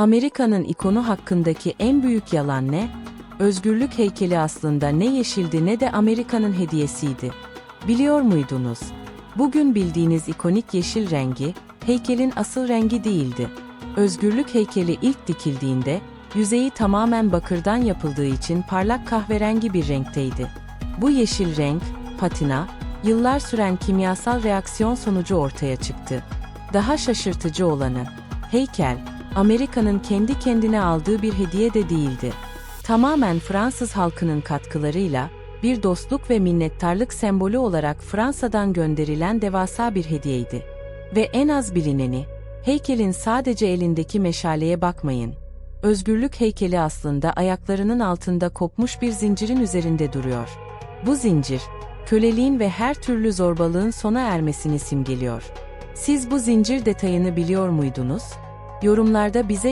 Amerika'nın ikonu hakkındaki en büyük yalan ne? Özgürlük heykeli aslında ne yeşildi ne de Amerika'nın hediyesiydi. Biliyor muydunuz? Bugün bildiğiniz ikonik yeşil rengi, heykelin asıl rengi değildi. Özgürlük heykeli ilk dikildiğinde, yüzeyi tamamen bakırdan yapıldığı için parlak kahverengi bir renkteydi. Bu yeşil renk, patina, yıllar süren kimyasal reaksiyon sonucu ortaya çıktı. Daha şaşırtıcı olanı, heykel, Amerika'nın kendi kendine aldığı bir hediye de değildi. Tamamen Fransız halkının katkılarıyla, bir dostluk ve minnettarlık sembolü olarak Fransa'dan gönderilen devasa bir hediyeydi. Ve en az bilineni, heykelin sadece elindeki meşaleye bakmayın. Özgürlük heykeli aslında ayaklarının altında kopmuş bir zincirin üzerinde duruyor. Bu zincir, köleliğin ve her türlü zorbalığın sona ermesini simgeliyor. Siz bu zincir detayını biliyor muydunuz? Yorumlarda bize